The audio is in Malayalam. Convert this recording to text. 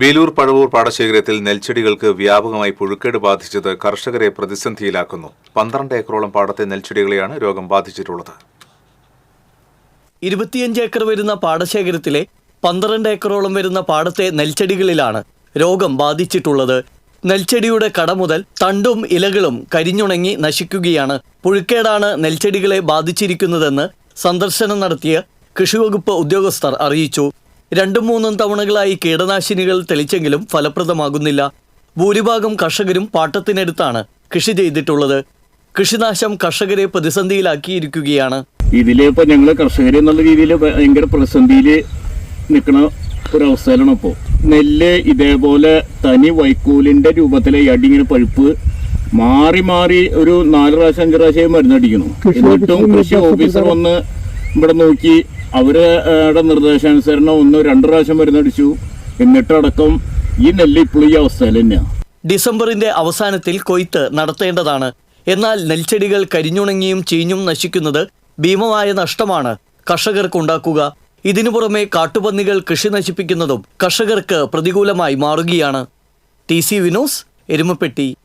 വേലൂർ പഴവൂർ പാടശേഖരത്തിൽ നെൽച്ചെടികൾക്ക് വ്യാപകമായി പുഴുക്കേട് ബാധിച്ചത് കർഷകരെ പ്രതിസന്ധിയിലാക്കുന്നു. പന്ത്രണ്ട് ഏക്കറോളം പാടത്തെ നെൽച്ചെടികളെയാണ് രോഗം ബാധിച്ചിട്ടുള്ളത്. ഇരുപത്തിയഞ്ച് ഏക്കർ വരുന്ന പാടശേഖരത്തിലെ പന്ത്രണ്ട് ഏക്കറോളം വരുന്ന പാടത്തെ നെൽച്ചെടികളിലാണ് രോഗം ബാധിച്ചിട്ടുള്ളത്. നെൽച്ചെടിയുടെ കട മുതൽ തണ്ടും ഇലകളും കരിഞ്ഞുണങ്ങി നശിക്കുകയാണ്. പുഴുക്കേടാണ് നെൽച്ചെടികളെ ബാധിച്ചിരിക്കുന്നതെന്ന് സന്ദർശനം നടത്തിയ കൃഷിവകുപ്പ് ഉദ്യോഗസ്ഥർ അറിയിച്ചു. രണ്ടും മൂന്നും തവണകളായി കീടനാശിനികൾ തെളിച്ചെങ്കിലും ഫലപ്രദമാകുന്നില്ല. ഭൂരിഭാഗം കർഷകരും പാട്ടത്തിനടുത്താണ് കൃഷി ചെയ്തിട്ടുള്ളത്. കൃഷിനാശം കർഷകരെ പ്രതിസന്ധിയിലാക്കിയിരിക്കുകയാണ്. ഇതിലിപ്പോ ഞങ്ങൾ കർഷകർ എന്നുള്ള രീതിയിൽ ഭയങ്കര പ്രതിസന്ധിയിൽ നിൽക്കുന്ന ഒരവസ്ഥയിലാണ് ഇപ്പോൾ നെല്ല് ഇതേപോലെ തനി വൈക്കോലിന്റെ രൂപത്തിലെ അടിങ്ങനെ പഴുപ്പ് മാറി മാറി ഒരു നാല് പ്രാവശ്യം അഞ്ച് പ്രാവശ്യം മരുന്നടിക്കുന്നു. എന്നിട്ടും കൃഷി ഓഫീസർ വന്ന് ഇവിടെ നോക്കി അവരുടെ നിർദ്ദേശാനുസരണം ഒന്ന് രണ്ട് പ്രാവശ്യം മരുന്നടിച്ചു എന്നിട്ടടക്കം ഈ നെല്ല് ഇപ്പോഴും ഈ അവസ്ഥയിൽ തന്നെയാണ് ഡിസംബറിന്റെ അവസാനത്തിൽ കൊയ്ത്ത് നടത്തേണ്ടതാണ്. എന്നാൽ നെൽച്ചെടികൾ കരിഞ്ഞുണങ്ങിയും ചീഞ്ഞും നശിക്കുന്നത് ഭീമമായ നഷ്ടമാണ്. കർഷകർക്കുണ്ടാക്കുക. ഇതിനു പുറമെ കാട്ടുപന്നികൾ കൃഷി നശിപ്പിക്കുന്നതും കർഷകർക്ക് പ്രതികൂലമായി മാറുകയാണ്. T C Vinos Erumapetty.